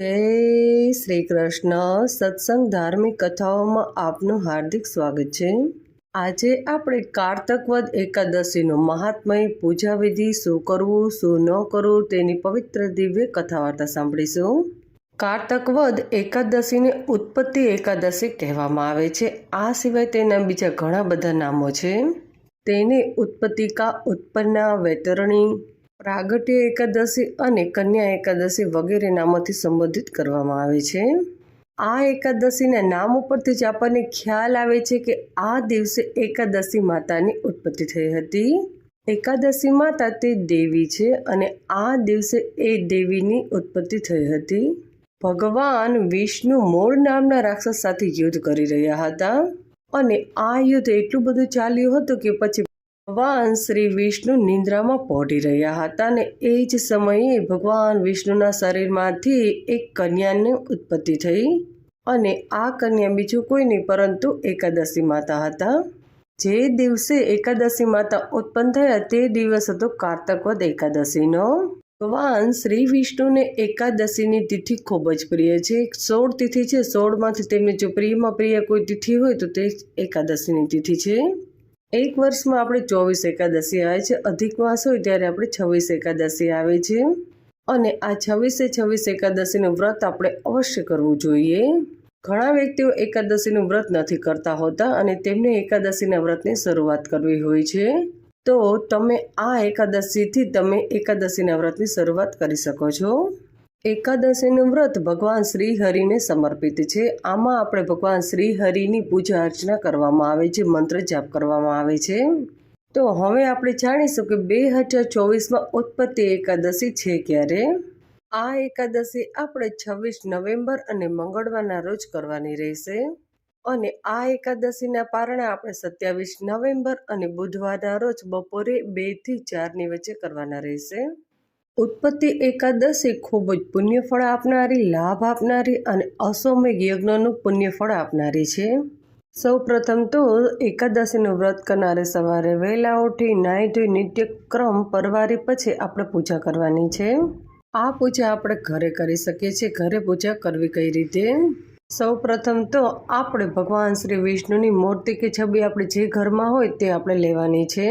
જય શ્રી કૃષ્ણ. સત્સંગ ધાર્મિક કથાઓમાં આપનું હાર્દિક સ્વાગત છે. આજે આપણે કારતકવદ એકાદશીનું મહાત્મય પૂજા વિધિ શું કરવું, શું ન કરવું તેની પવિત્ર દિવ્ય કથા વાર્તા સાંભળીશું. કારતકવદ એકાદશીને ઉત્પત્તિ એકાદશી કહેવામાં આવે છે. આ સિવાય તેના બીજા ઘણા બધા નામો છે. તેને ઉત્પત્તિકા, ઉત્પન્ના, વૈતરણી પ્રાગટ્ય એકાદશી અને કન્યા એકાદશી વગેરે નામોથી સંબોધિત કરવામાં આવે છે. આ એકાદશીના નામ ઉપરથી જ આપણને ખ્યાલ આવે છે કે આ દિવસે એકાદશી માતાની ઉત્પત્તિ થઈ હતી. એકાદશી માતા તે દેવી છે અને આ દિવસે એ દેવીની ઉત્પત્તિ થઈ હતી. ભગવાન વિષ્ણુ મૂળ નામના રાક્ષસ સાથે યુદ્ધ કરી રહ્યા હતા અને આ યુદ્ધ એટલું બધું ચાલ્યું હતું કે પછી ભગવાન શ્રી વિષ્ણુ નિંદ્રામાં પહોંચી રહ્યા હતા અને એ જ સમયે ભગવાન વિષ્ણુના શરીરમાંથી એક કન્યાની ઉત્પત્તિ થઈ અને આ કન્યા બીજું કોઈ નહીં, પરંતુ એકાદશી માતા હતા. જે દિવસે એકાદશી માતા ઉત્પન્ન થયા, તે દિવસ હતો કારતકવદ એકાદશીનો. ભગવાન શ્રી વિષ્ણુને એકાદશીની તિથિ ખૂબ જ પ્રિય છે. સોળ તિથિ છે. સોળમાંથી તેમને જો પ્રિયમાં પ્રિય કોઈ તિથિ હોય, તો તે એકાદશીની તિથિ છે. એક વર્ષમાં આપણે ચોવીસ એકાદશી આવે છે, અધિક માસ હોય ત્યારે આપણે છવ્વીસ એકાદશી આવે છે. અને આ છવ્વીસે છવ્વીસ એકાદશીનું વ્રત આપણે અવશ્ય કરવું જોઈએ. ઘણા વ્યક્તિઓ એકાદશીનું વ્રત નથી કરતા હોતા અને તેમને એકાદશીના વ્રતની શરૂઆત કરવી હોય છે. તો તમે આ એકાદશીથી તમે એકાદશીના વ્રતની શરૂઆત કરી શકો છો. એકાદશીનું વ્રત ભગવાન શ્રી હરિને સમર્પિત છે. આમાં આપણે ભગવાન શ્રી હરિની પૂજા અર્ચના કરવામાં આવે છે, મંત્ર જાપ કરવામાં આવે છે. તો હવે આપણે જાણીશું કે બે હજાર ચોવીસમાં ઉત્પત્તિ એકાદશી છે ક્યારે? આ એકાદશી આપણે છવ્વીસ નવેમ્બર અને મંગળવારના રોજ કરવાની રહેશે. અને આ એકાદશીના કારણે આપણે સત્યાવીસ નવેમ્બર અને બુધવારના રોજ બપોરે બેથી ચારની વચ્ચે કરવાના રહેશે. ઉત્પત્તિ એકાદશી ખૂબ જ પુણ્યફળ આપનારી, લાભ આપનારી અને અસૌમિક યજ્ઞનું પુણ્યફળ આપનારી છે. સૌ પ્રથમ તો એકાદશીનું વ્રત કરનારે સવારે વહેલા ઉઠી નાહી ધોઈ નિત્યક્રમ પરવારી પછી આપણે પૂજા કરવાની છે. આ પૂજા આપણે ઘરે કરી શકીએ છીએ. ઘરે પૂજા કરવી કઈ રીતે? સૌ પ્રથમ તો આપણે ભગવાન શ્રી વિષ્ણુની મૂર્તિ કે છબી આપણે જે ઘરમાં હોય તે આપણે લેવાની છે.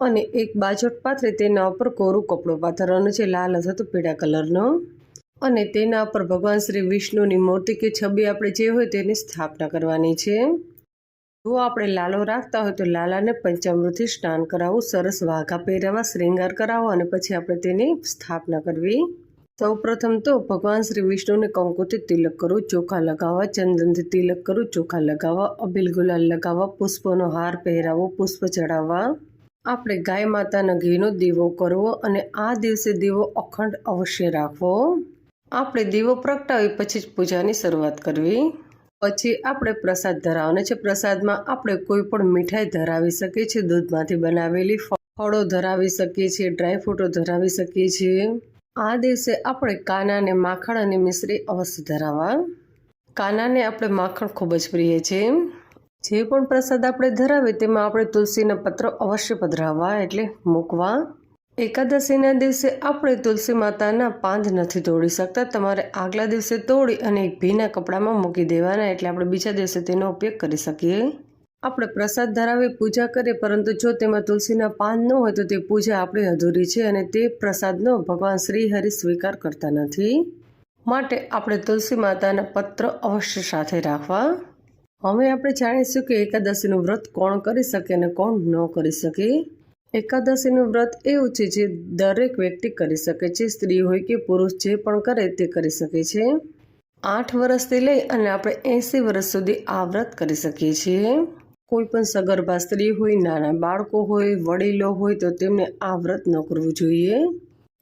અને એક બાજોટ પાથરી તેના ઉપર કોરું કપડું પાથરવાનું છે, લાલ અથવા તો પીળા કલરનો. અને તેના ઉપર ભગવાન શ્રી વિષ્ણુની મૂર્તિ કે છબી આપણે જે હોય તેની સ્થાપના કરવાની છે. જો આપણે લાલો રાખતા હોય તો લાલાને પંચામૃતથી સ્નાન કરાવવું, સરસ વાઘા પહેરાવા શ્રૃંગાર કરાવો અને પછી આપણે તેની સ્થાપના કરવી. સૌ પ્રથમ તો ભગવાન શ્રી વિષ્ણુને કંકુથી તિલક કરવું, ચોખા લગાવવા, ચંદનથી તિલક કરવું, ચોખા લગાવવા, અબિલ ગુલાલ લગાવવા, પુષ્પોનો હાર પહેરાવો, પુષ્પ ચડાવવા આપણે ગાય માતાના ઘીનો દીવો કરવો અને આ દિવસે દીવો અખંડ અવશ્ય રાખવો. આપણે દીવો પ્રગટાવી પછી જ પૂજાની શરૂઆત કરવી. પછી આપણે પ્રસાદ ધરાવવાનો છે. પ્રસાદમાં આપણે કોઈ પણ મીઠાઈ ધરાવી શકીએ છીએ. દૂધમાંથી બનાવેલી ફળો ધરાવી શકીએ છીએ. ડ્રાયફ્રૂટો ધરાવી શકીએ છીએ. આ દિવસે આપણે કાનાને માખણ અને મિશ્રી અવશ્ય ધરાવવા. કાનાને આપણે માખણ ખૂબ જ પ્રિય છે. જે પણ પ્રસાદ આપણે ધરાવીએ તેમાં આપણે તુલસીના પત્ર અવશ્ય પધરાવવા એટલે મૂકવા. એકાદશીના દિવસે આપણે તુલસી માતાના પાંદ નથી તોડી શકતા. તમારે આગલા દિવસે તોડી અને એક ભીના કપડામાં મૂકી દેવાના એટલે આપણે બીજા દિવસે તેનો ઉપયોગ કરી શકીએ. આપણે પ્રસાદ ધરાવી પૂજા કરીએ, પરંતુ જો તેમાં તુલસીના પાન ન હોય તો તે પૂજા આપણી અધૂરી છે અને તે પ્રસાદનો ભગવાન શ્રી હરિ સ્વીકાર કરતા નથી. માટે આપણે તુલસી માતાના પત્ર અવશ્ય સાથે રાખવા. હવે આપણે જાણીશું કે એકાદશીનું વ્રત કોણ કરી શકે અને કોણ ન કરી શકે. એકાદશીનું વ્રત એવું છે જે દરેક વ્યક્તિ કરી શકે છે. સ્ત્રી હોય કે પુરુષ જે પણ કરે તે કરી શકે છે. આઠ વર્ષથી લઈ અને આપણે એંસી વર્ષ સુધી આ વ્રત કરી શકીએ છીએ. કોઈ પણ સગર્ભા સ્ત્રી હોય, નાના બાળકો હોય, વડીલો હોય તો તેમને આ વ્રત ન કરવું જોઈએ.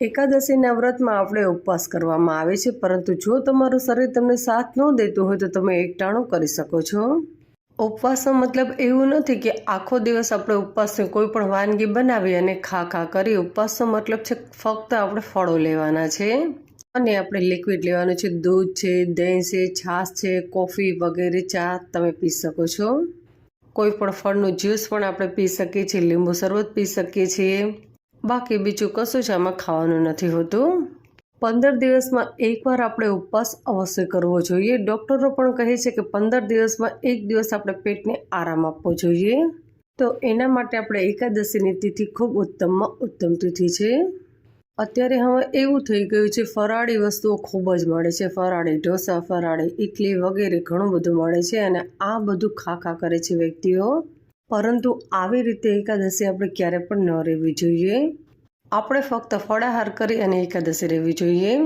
એકાદશીના વ્રતમાં આપણે ઉપવાસ કરવામાં આવે છે, પરંતુ જો તમારું શરીર તમને સાથ ન દેતું હોય તો તમે એકટાણું કરી શકો છો. ઉપવાસનો મતલબ એવું નથી કે આખો દિવસ આપણે ઉપવાસની કોઈ પણ વાનગી બનાવી અને ખા ખા કરી, ઉપવાસનો મતલબ છે ફક્ત આપણે ફળો લેવાના છે. અને આપણે લિક્વિડ લેવાનું છે, દૂધ છે, દહીં છે, છાશ છે, કોફી વગેરે ચા તમે પી શકો છો. કોઈ પણ ફળનું જ્યુસ પણ આપણે પી શકીએ છીએ, લીંબુ શરબત પી શકીએ છીએ. બાકી બીજું કશું જ આમાં ખાવાનું નથી હોતું. પંદર દિવસમાં એકવાર આપણે ઉપવાસ અવશ્ય કરવો જોઈએ. ડૉક્ટરો પણ કહે છે કે પંદર દિવસમાં એક દિવસ આપણે પેટને આરામ આપવો જોઈએ. તો એના માટે આપણે એકાદશીની તિથિ ખૂબ ઉત્તમમાં ઉત્તમ તિથિ છે. અત્યારે હવે એવું થઈ ગયું છે, ફરાળી વસ્તુઓ ખૂબ જ મળે છે. ફરાળી ઢોસા, ફરાળી ઇડલી વગેરે ઘણું બધું મળે છે અને આ બધું ખા ખા કરે છે વ્યક્તિઓ. પરંતુ આવી રીતે એકાદશી આપણે ક્યારે પણ ન રહેવી જોઈએ. આપણે ફક્ત ફળાહાર કરી અને એકાદશી રહેવી જોઈએ.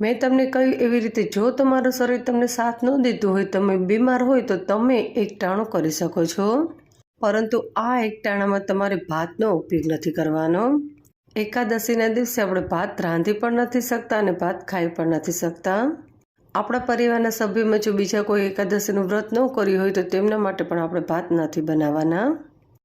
મેં તમને કહ્યું એવી રીતે જો તમારું શરીર તમને સાથ ન દેતું હોય, તમે બીમાર હોય, તો તમે એકટાણું કરી શકો છો. પરંતુ આ એકટાણામાં તમારે ભાતનો ઉપયોગ નથી કરવાનો. એકાદશીના દિવસે આપણે ભાત રાંધી પણ નથી શકતા અને ભાત ખાઈ પણ નથી શકતા. આપણા પરિવારના સભ્યમાં જો બીજા કોઈ એકાદશીનું વ્રત ન કર્યું હોય તો તેમના માટે પણ આપણે ભાત નથી બનાવવાના.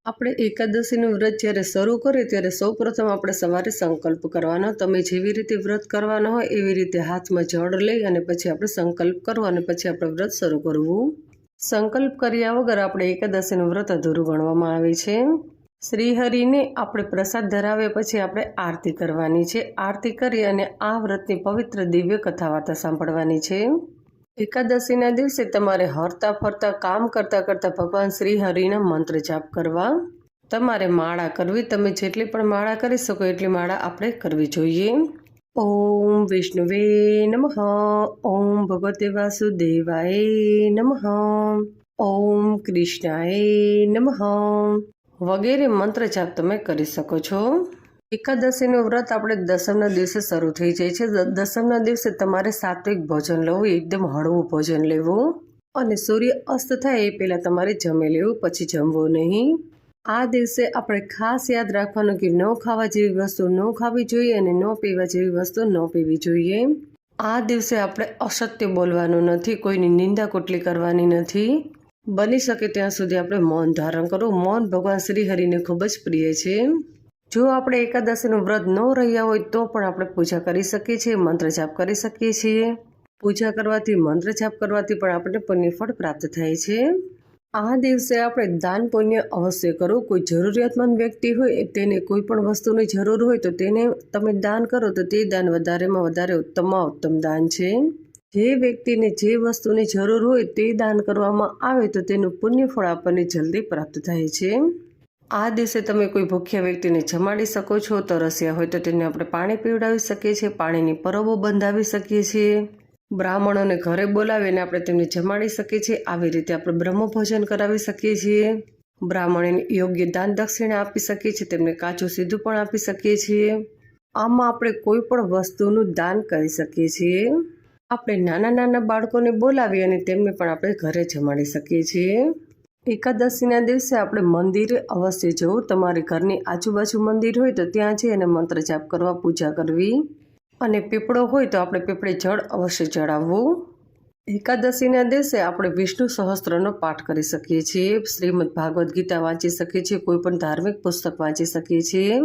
આપણે એકાદશીનું વ્રત જ્યારે શરૂ કરીએ ત્યારે સૌપ્રથમ આપણે સવારે સંકલ્પ કરવાનો, તમે જેવી રીતે વ્રત કરવાનો હોય એવી રીતે હાથમાં જળ લઈ અને પછી આપણે સંકલ્પ કરવો અને પછી આપણે વ્રત શરૂ કરવું. સંકલ્પ કર્યા વગર આપણે એકાદશીનું વ્રત અધૂરું ગણવામાં આવે છે. શ્રીહરિને આપણે પ્રસાદ ધરાવ્યા પછી આપણે આરતી કરવાની છે. આરતી કરી અને આ વ્રતની પવિત્ર દિવ્ય કથા વાર્તા સાંભળવાની છે. એકાદશીના દિવસે તમારે હરતા ફરતા કામ કરતાં કરતાં ભગવાન શ્રીહરિના મંત્ર જાપ કરવા. તમારે માળા કરવી, તમે જેટલી પણ માળા કરી શકો એટલી માળા આપણે કરવી જોઈએ. ઓમ વિષ્ણુવે નમઃ, ઓમ ભગવતે વાસુદેવાય નમઃ, ઓમ કૃષ્ણાય નમઃ. વગેરે મંત્ર જાપ તમે કરી શકો છો. એકાદશીનું વ્રત આપણે દસમના દિવસે શરૂ થઈ જાય છે. દસમના દિવસે તમારે સાત્વિક ભોજન લેવું, એકદમ હળવું ભોજન લેવું. અને સૂર્ય અસ્ત થાય એ પહેલાં તમારે જમી લેવું, પછી જમવું નહીં. આ દિવસે આપણે ખાસ યાદ રાખવાનું કે ન ખાવા જેવી વસ્તુ ન ખાવી જોઈએ અને ન પીવા જેવી વસ્તુ ન પીવી જોઈએ. આ દિવસે આપણે અસત્ય બોલવાનું નથી, કોઈની નિંદા કોટલી કરવાની નથી. બની શકે ત્યાં સુધી આપણે મૌન ધારણ કરવું મૌન ભગવાન શ્રી હરિને ખૂબ જ પ્રિય છે. જો આપણે એકાદશીનું વ્રત ન રહ્યા હોય તો પણ આપણે પૂજા કરી શકીએ છીએ, મંત્ર જાપ કરી શકીએ છીએ. પૂજા કરવાથી, મંત્ર જાપ કરવાથી પણ આપણને પુણ્યફળ પ્રાપ્ત થાય છે. આ દિવસે આપણે દાન પુણ્ય અવશ્ય કરવું કોઈ જરૂરિયાતમંદ વ્યક્તિ હોય, તેને કોઈ પણ વસ્તુની જરૂર હોય તો તેને તમે દાન કરો તો તે દાન વધારેમાં વધારે ઉત્તમમાં ઉત્તમ દાન છે. જે વ્યક્તિને જે વસ્તુની જરૂર હોય તે દાન કરવામાં આવે તો તેનું પુણ્યફળ આપણને જલ્દી પ્રાપ્ત થાય છે. આ દિવસે તમે કોઈ ભૂખ્યા વ્યક્તિને જમાડી શકો છો તરસ્યા હોય તો તેને આપણે પાણી પીવડાવી શકીએ છીએ, પાણીની પરબો બંધાવી શકીએ છીએ. બ્રાહ્મણોને ઘરે બોલાવીને આપણે તેમને જમાડી શકીએ છીએ, આવી રીતે આપણે બ્રહ્મભોજન કરાવી શકીએ છીએ. બ્રાહ્મણને યોગ્ય દાન દક્ષિણા આપી શકીએ છીએ, તેમને કાચું સીધું પણ આપી શકીએ છીએ. આમાં આપણે કોઈ પણ વસ્તુનું દાન કરી શકીએ છીએ. આપણે નાના નાના બાળકોને બોલાવી અને તેમને પણ આપણે ઘરે જમાડી શકીએ છીએ. એકાદશીના દિવસે આપણે મંદિરે અવશ્ય જવું. તમારી ઘરની આજુબાજુ મંદિર હોય તો ત્યાં જઈ અને મંત્ર જાપ કરવા પૂજા કરવી. અને પીપળો હોય તો આપણે પીપળે જળ અવશ્ય ચડાવવું. એકાદશીના દિવસે આપણે વિષ્ણુ સહસ્ત્રનો પાઠ કરી શકીએ છીએ. શ્રીમદ ભાગવદ્ ગીતા વાંચી શકીએ છીએ. કોઈ પણ ધાર્મિક પુસ્તક વાંચી શકીએ છીએ.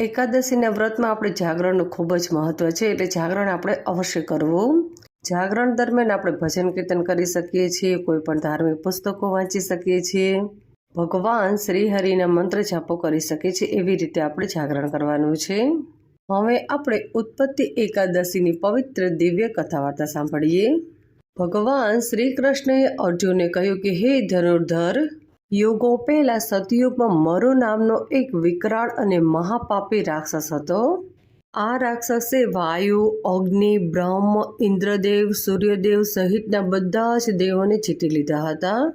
એકાદશીના વ્રતમાં આપણે જાગરણનું ખૂબ જ મહત્ત્વ છે. એટલે જાગરણ આપણે અવશ્ય કરવું. જાગરણ દરમિયાન આપણે ભજન કીર્તન કરી શકીએ છીએ, કોઈ પણ ધાર્મિક પુસ્તકો વાંચી શકીએ છીએ. ભગવાન શ્રી હરિના મંત્ર જાપો કરી શકીએ છીએ એવી રીતે આપણે જાગરણ કરવાનું છે. હવે આપણે ઉત્પત્તિ એકાદશીની પવિત્ર દિવ્ય કથા વાર્તા સાંભળીએ. ભગવાન શ્રી કૃષ્ણએ અર્જુનને કહ્યું કે, હે ધનુર્ધર, યુગો પહેલા સતયુગમાં મરુ નામનો એક વિકરાળ અને મહાપાપી રાક્ષસ હતો. આ રાક્ષસે વાયુ, અગ્નિ, બ્રહ્મ, ઇન્દ્રદેવ, સૂર્યદેવ સહિતના બધા જ દેવોને જીતી લીધા હતા.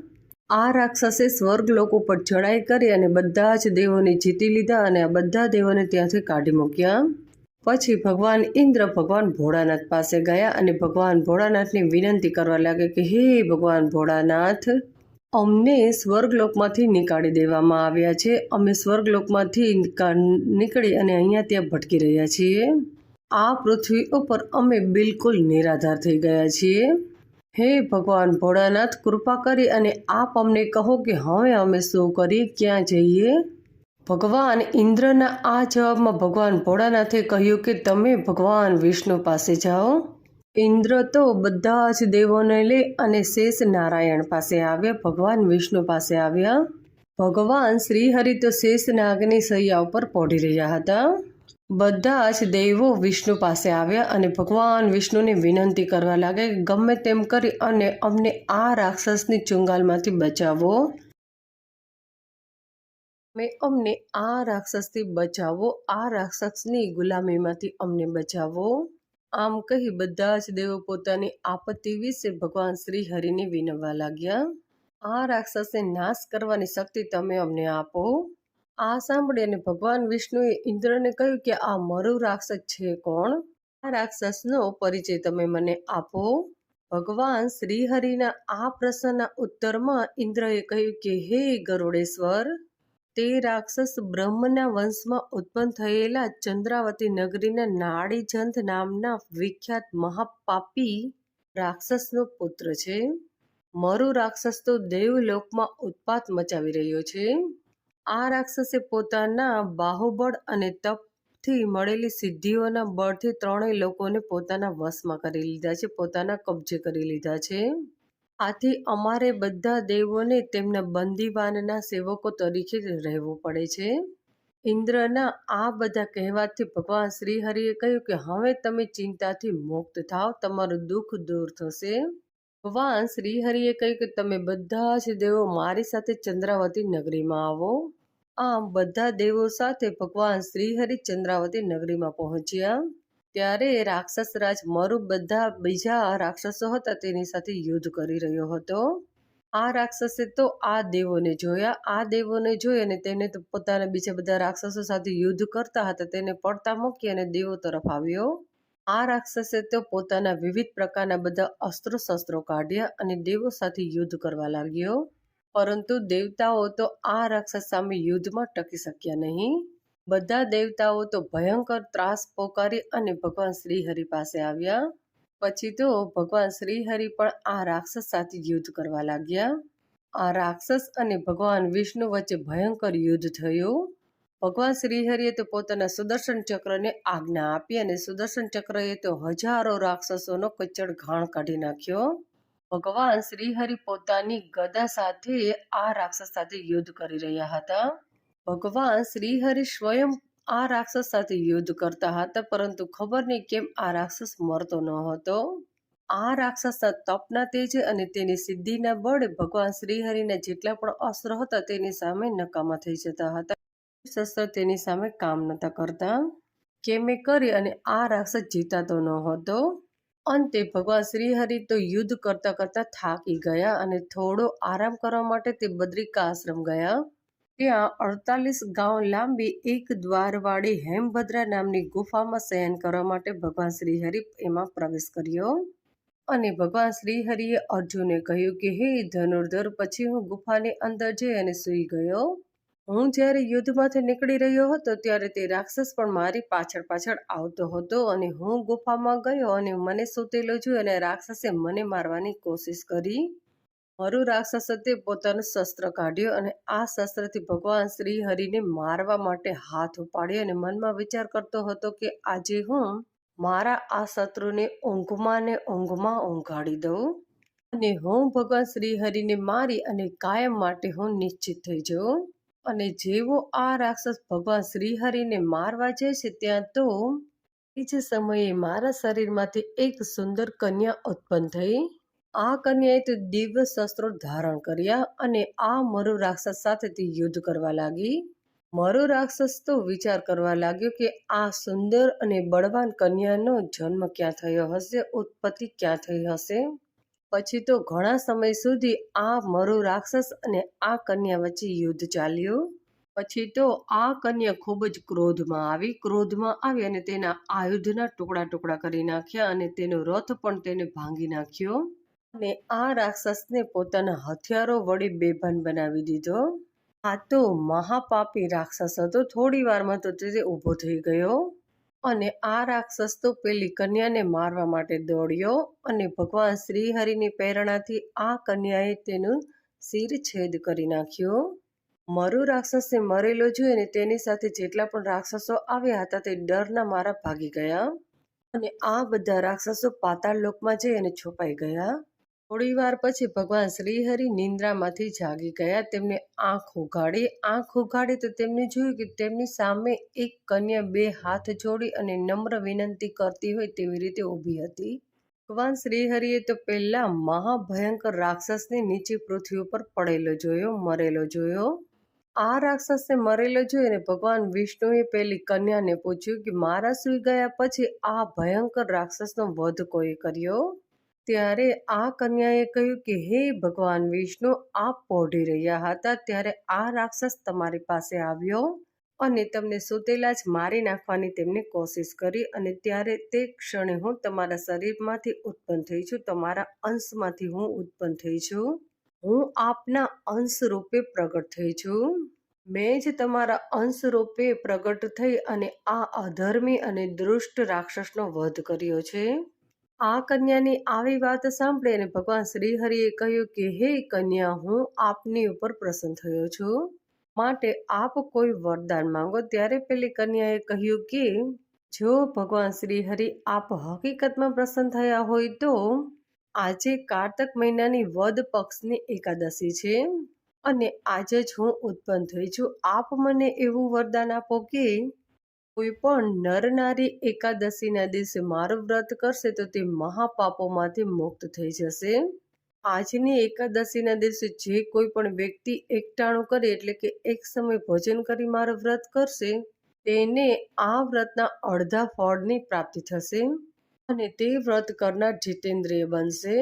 આ રાક્ષસે સ્વર્ગ લોકો પર ચડાઈ કરી અને બધા જ દેવોને જીતી લીધા અને આ બધા દેવોને ત્યાંથી કાઢી મૂક્યા. પછી ભગવાન ઇન્દ્ર ભગવાન ભોળાનાથ પાસે ગયા અને ભગવાન ભોળાનાથની વિનંતી કરવા લાગે કે, હે ભગવાન ભોળાનાથ અમને સ્વર્ગલોકમાંથી નીકાળી દેવામાં આવ્યા છે. અમે સ્વર્ગલોકમાંથી નીકળી અને અહીંયા ત્યાં ભટકી રહ્યા છીએ. આ પૃથ્વી ઉપર અમે બિલકુલ નિરાધાર થઈ ગયા છીએ. હે ભગવાન ભોળાનાથ, કૃપા કરી અને આપ અમને કહો કે હવે અમે શું કરીએ ક્યાં જઈએ? ભગવાન ઇન્દ્રના આ જવાબમાં ભગવાન ભોળાનાથે કહ્યું કે તમે ભગવાન વિષ્ણુ પાસે જાઓ. ઇન્દ્ર તો બધા જ દેવોને લઈ અને શેષ નારાયણ પાસે આવ્યા ભગવાન વિષ્ણુ પાસે આવ્યા ભગવાન શ્રીહરિ તો શેષ નાગની સૈયા ઉપર પોઢી રહ્યા હતા. બધા જ દેવો વિષ્ણુ પાસે આવ્યા અને ભગવાન વિષ્ણુને વિનંતી કરવા લાગે, ગમે તેમ કરી અને અમને આ રાક્ષસની ચુંગાલમાંથી બચાવો. મેં અમને આ રાક્ષસથી બચાવો, આ રાક્ષસની ગુલામીમાંથી અમને બચાવો. આમ કહી બધા જ દેવો પોતાની આપત્તિ વિશે ભગવાન શ્રી હરિને વિનવવા લાગ્યા. આ રાક્ષસને નાશ કરવાની શક્તિ તમે અમને આપો. આ સાંભળીને ભગવાન વિષ્ણુએ ઇન્દ્રને કહ્યું કે આ મરુ રાક્ષસ છે કોણ? આ રાક્ષસનો પરિચય તમે મને આપો. ભગવાન શ્રીહરિના આ પ્રશ્નના ઉત્તરમાં ઇન્દ્રએ કહ્યું કે, હે ગરુડેશ્વર તે રાક્ષસ બ્રહ્મના વંશમાં ઉત્પન્ન થયેલા ચંદ્રાવતી નગરીના નાડીજંત નામના વિખ્યાત મહાપાપી રાક્ષસનો પુત્ર છે. મરુ રાક્ષસ તો દેવલોકમાં ઉત્પાત મચાવી રહ્યો છે. આ રાક્ષસે પોતાના બાહુબળ અને તપથી મળેલી સિદ્ધિઓના બળથી ત્રણેય લોકોને પોતાના વશમાં કરી લીધા છે, પોતાના કબજે કરી લીધા છે. આથી અમારે બધા દેવોને તેમના બંદીવાનના સેવકો તરીકે રહેવું પડે છે. ઇન્દ્રના આ બધા કહેવાથી ભગવાન શ્રીહરિએ કહ્યું કે, હવે તમે ચિંતાથી મુક્ત થાવ, તમારું દુઃખ દૂર થશે. ભગવાન શ્રીહરિએ કહ્યું કે, તમે બધા જ દેવો મારી સાથે ચંદ્રાવતી નગરીમાં આવો. આમ બધા દેવો સાથે ભગવાન શ્રીહરિ ચંદ્રાવતી નગરીમાં પહોંચ્યા. ત્યારે રાક્ષસ રાજ મરુ બધા બીજા રાક્ષસો હતા તેની સાથે યુદ્ધ કરી રહ્યો હતો. આ રાક્ષસે તો આ દેવોને જોયા, આ દેવોને જોઈ અને તેને તો પોતાના બીજા બધા રાક્ષસો સાથે યુદ્ધ કરતા હતા, તેને પડતા મૂકી અને દેવો તરફ આવ્યો. આ રાક્ષસે તો પોતાના વિવિધ પ્રકારના બધા અસ્ત્રો શસ્ત્રો કાઢ્યા અને દેવો સાથે યુદ્ધ કરવા લાગ્યો. પરંતુ દેવતાઓ તો આ રાક્ષસ સામે યુદ્ધમાં ટકી શક્યા નહીં. બધા દેવતાઓ તો ભયંકર ત્રાસ પોકારી અને ભગવાન શ્રીહરિ પાસે આવ્યા. પછી તો ભગવાન શ્રીહરિ પણ આ રાક્ષસ સાથે યુદ્ધ કરવા લાગ્યા. આ રાક્ષસ અને ભગવાન વિષ્ણુ વચ્ચે ભયંકર યુદ્ધ થયું. ભગવાન શ્રીહરિએ તો પોતાના સુદર્શન ચક્રને આજ્ઞા આપી અને સુદર્શન ચક્રએ તો હજારો રાક્ષસોનો કચડ ઘાણ કાઢી નાખ્યો. ભગવાન શ્રીહરિ પોતાની ગદા સાથે આ રાક્ષસ સાથે યુદ્ધ કરી રહ્યા હતા. ભગવાન શ્રીહરિ સ્વયં આ રાક્ષસ સાથે યુદ્ધ કરતા હતા, પરંતુ ખબર નહીં કેમ આ રાક્ષસ મરતો ન હતો. આ રાક્ષસના તપના તેજે અને તેની સિદ્ધિના બળે ભગવાન શ્રીહરિના જેટલા પણ અસ્ત્ર હતા, તેની સામે નકામા થઈ જતા હતા. શસ્ત્ર તેની સામે કામ નતા કરતા. કેમે કરી અને આ રાક્ષસ જીતાતો ન હતો. અંતે ભગવાન શ્રીહરિ તો યુદ્ધ કરતા કરતા થાકી ગયા અને થોડો આરામ કરવા માટે તે બદ્રિકા આશ્રમ ગયા. ત્યાં અડતાલીસ ગાંવ લાંબી એક દ્વારવાળી હેમભદ્રા નામની ગુફામાં શયન કરવા માટે ભગવાન શ્રી હરિ એમાં પ્રવેશ કર્યો. અને ભગવાન શ્રી હરિએ અર્જુને કહ્યું કે, હે ધનુર્ધર, પછી હું ગુફાની અંદર જઈ અને સૂઈ ગયો. હું જ્યારે યુદ્ધમાંથી નીકળી રહ્યો હતો, ત્યારે તે રાક્ષસ પણ મારી પાછળ પાછળ આવતો હતો અને હું ગુફામાં ગયો અને મને સૂતેલો જોયો અને રાક્ષસે મને મારવાની કોશિશ કરી. મરુ રાક્ષસે પોતાનું શસ્ત્ર કાઢ્યું અને આ શસ્ત્રથી ભગવાન શ્રી હરિને મારવા માટે હાથ ઉપાડ્યો અને મનમાં વિચાર કરતો હતો કે આજે હું મારા આ શત્રુને ઊંઘમાં ને ઊંઘમાં ઊંઘાડી દઉં અને હું ભગવાન શ્રી હરિને મારી અને કાયમ માટે હું નિશ્ચિત થઈ જાઉં. અને જેવો આ રાક્ષસ ભગવાન શ્રીહરિને મારવા જાય છે, ત્યાં તો એ જ સમયે મારા શરીરમાંથી એક સુંદર કન્યા ઉત્પન્ન થઈ. આ કન્યાએ તો દિવ્ય શસ્ત્રો ધારણ કર્યા અને આ મરુ રાક્ષસ સાથે તે યુદ્ધ કરવા લાગી. મરુ રાક્ષસ તો વિચાર કરવા લાગ્યો કે આ સુંદર અને બળવાન કન્યાનો જન્મ ક્યાં થયો હશે, ઉત્પત્તિ ક્યાં થઈ હશે? પછી તો ઘણા સમય સુધી આ મરુ રાક્ષસ અને આ કન્યા વચ્ચે યુદ્ધ ચાલ્યું. પછી તો આ કન્યા ખૂબ જ ક્રોધમાં આવી ક્રોધમાં આવી અને તેના આયુધના ટુકડા ટુકડા કરી નાખ્યા અને તેનો રથ પણ તેને ભાંગી નાખ્યો. અને આ રાક્ષસને પોતાના હથિયારો વડે બેભાન બનાવી દીધો. આ તો મહાપાપી રાક્ષસ હતો. થોડી વારમાં તો તે ઊભો થઈ ગયો અને આ રાક્ષસ તો પેલી કન્યાને મારવા માટે દોડ્યો અને ભગવાન શ્રીહરિની પ્રેરણાથી આ કન્યાએ તેનું શિર છેદ કરી નાખ્યો. મરુ રાક્ષસે મરેલો જોઈ અને તેની સાથે જેટલા પણ રાક્ષસો આવ્યા હતા તે ડરના મારા ભાગી ગયા. અને આ બધા રાક્ષસો પાતાળ લોકમાં જઈ અને છુપાઈ ગયા. થોડી વાર પછી ભગવાન શ્રીહરિ નિંદ્રામાંથી જાગી ગયા. તેમને આંખ ઉઘાડી. આંખ ઉઘાડી તો તેમને જોયું કે તેમની સામે એક કન્યા બે હાથ જોડી અને નમ્ર વિનંતી કરતી હોય તેવી રીતે ઊભી હતી. ભગવાન શ્રીહરિએ તો પહેલા મહાભયંકર રાક્ષસને નીચે પૃથ્વી ઉપર પડેલો જોયો, મરેલો જોયો. આ રાક્ષસને મરેલો જોઈને ભગવાન વિષ્ણુએ પેલી કન્યાને પૂછ્યું કે મારા સુઈ ગયા પછી આ ભયંકર રાક્ષસનો વધ કોઈ કર્યો? ત્યારે આ કન્યાએ કહ્યું કે, હે ભગવાન વિષ્ણુ, આપ પોઢી રહ્યા હતા ત્યારે આ રાક્ષસ તમારી પાસે આવ્યો અને તમને સુતેલા જ મારી નાખવાની તેમને કોશિશ કરી અને ત્યારે તે ક્ષણે હું તમારા શરીરમાંથી ઉત્પન્ન થઈ છું, તમારા અંશમાંથી હું ઉત્પન્ન થઈ છું. હું આપના અંશ રૂપે પ્રગટ થઈ છું. મેં જ તમારા અંશ રૂપે પ્રગટ થઈ અને આ અધર્મી અને દુષ્ટ રાક્ષસનો વધ કર્યો છે. આ કન્યાની આવી વાત સાંભળી અને ભગવાન શ્રીહરિએ કહ્યું કે, હે કન્યા, હું આપની ઉપર પ્રસન્ન થયો છું. માટે આપ કોઈ વરદાન માંગો. ત્યારે પેલી કન્યાએ કહ્યું કે, જો ભગવાન શ્રીહરિ આપ હકીકતમાં પ્રસન્ન થયા હોય તો આજે કારતક મહિનાની વદ પક્ષની એકાદશી છે અને આજે જ હું ઉત્પન્ન થઈ છું. આપ મને એવું વરદાન આપો કે કોઈ પણ નર નારી એકાદશીના દિવસે મારું વ્રત કરશે તો તે મહાપાપોમાંથી મુક્ત થઈ જશે. આજની એકાદશીના દિવસે જે કોઈ પણ વ્યક્તિ એકટાણું કરે એટલે કે એક સમય ભોજન કરી મારું વ્રત કરશે, તેને આ વ્રતના અડધા ફળની પ્રાપ્તિ થશે અને તે વ્રત કરનાર જીતેન્દ્રિય બનશે.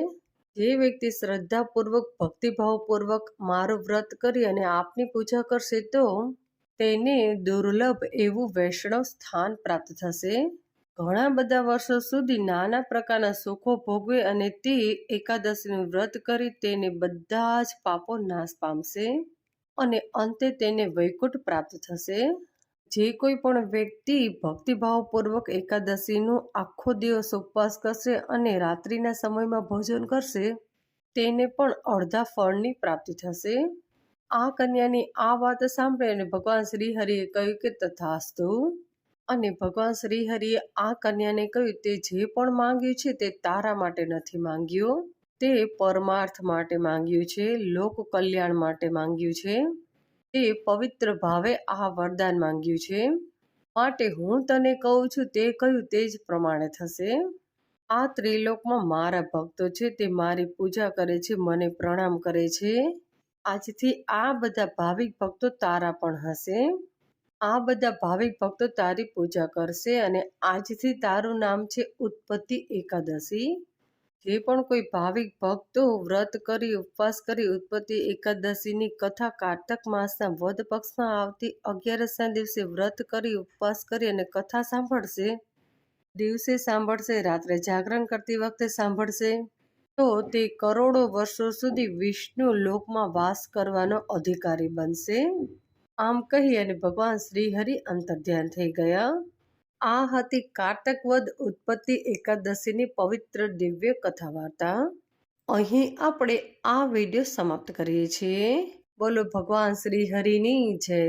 જે વ્યક્તિ શ્રદ્ધાપૂર્વક, ભક્તિભાવપૂર્વક મારું વ્રત કરી અને આપની પૂજા કરશે તો તેને દુર્લભ એવું વૈષ્ણવ સ્થાન પ્રાપ્ત થશે. ઘણા બધા વર્ષો સુધી નાના પ્રકારના સુખો ભોગવે અને તે એકાદશીનું વ્રત કરી તેને બધા જ પાપો નાશ પામશે અને અંતે તેને વૈકુંઠ પ્રાપ્ત થશે. જે કોઈ પણ વ્યક્તિ ભક્તિભાવપૂર્વક એકાદશીનું આખો દિવસ ઉપવાસ કરશે અને રાત્રિના સમયમાં ભોજન કરશે, તેને પણ અડધા ફળની પ્રાપ્તિ થશે. આ કન્યાની આ વાત સાંભળી અને ભગવાન શ્રી હરિએ કહ્યું કે, તથાસ્તુ. અને ભગવાન શ્રી હરિએ આ કન્યાને કહ્યું, તે જે પણ માંગ્યું છે તે તારા માટે નથી માંગ્યું. તે પરમાર્થ માટે માંગ્યું છે, લોક કલ્યાણ માટે માંગ્યું છે. તે પવિત્ર ભાવે આ વરદાન માંગ્યું છે. માટે હું તને કહું છું, તે કહ્યું તે જ પ્રમાણે થશે. આ ત્રિલોકમાં મારા ભક્તો છે, તે મારી પૂજા કરે છે, મને પ્રણામ કરે છે. આજથી આ બધા ભાવિક ભક્તો તારા પણ હશે. આ બધા ભાવિક ભક્તો તારી પૂજા કરશે અને આજથી તારું નામ છે ઉત્પત્તિ એકાદશી. જે પણ કોઈ ભાવિક ભક્તો વ્રત કરી, ઉપવાસ કરી ઉત્પત્તિ એકાદશીની કથા કાર્તક માસના વધ પક્ષમાં આવતી અગિયારસના દિવસે વ્રત કરી, ઉપવાસ કરી અને કથા સાંભળશે. દિવસે સાંભળશે, રાત્રે જાગરણ કરતી વખતે સાંભળશે. તો તે કરોડો વર્ષો સુધી વિષ્ણુ લોકમાં વાસ કરવાનો અધિકારી બનશે. આમ કહી અને ભગવાન શ્રીહરિ અંતર્ધ્યાન થઈ ગયા. આ હતી કાર્તકવદ ઉત્પત્તિ એકાદશીની પવિત્ર દિવ્ય કથા વાર્તા અહીં આપણે આ વીડિયો સમાપ્ત કરીએ છીએ. બોલો ભગવાન શ્રી હરિની જય.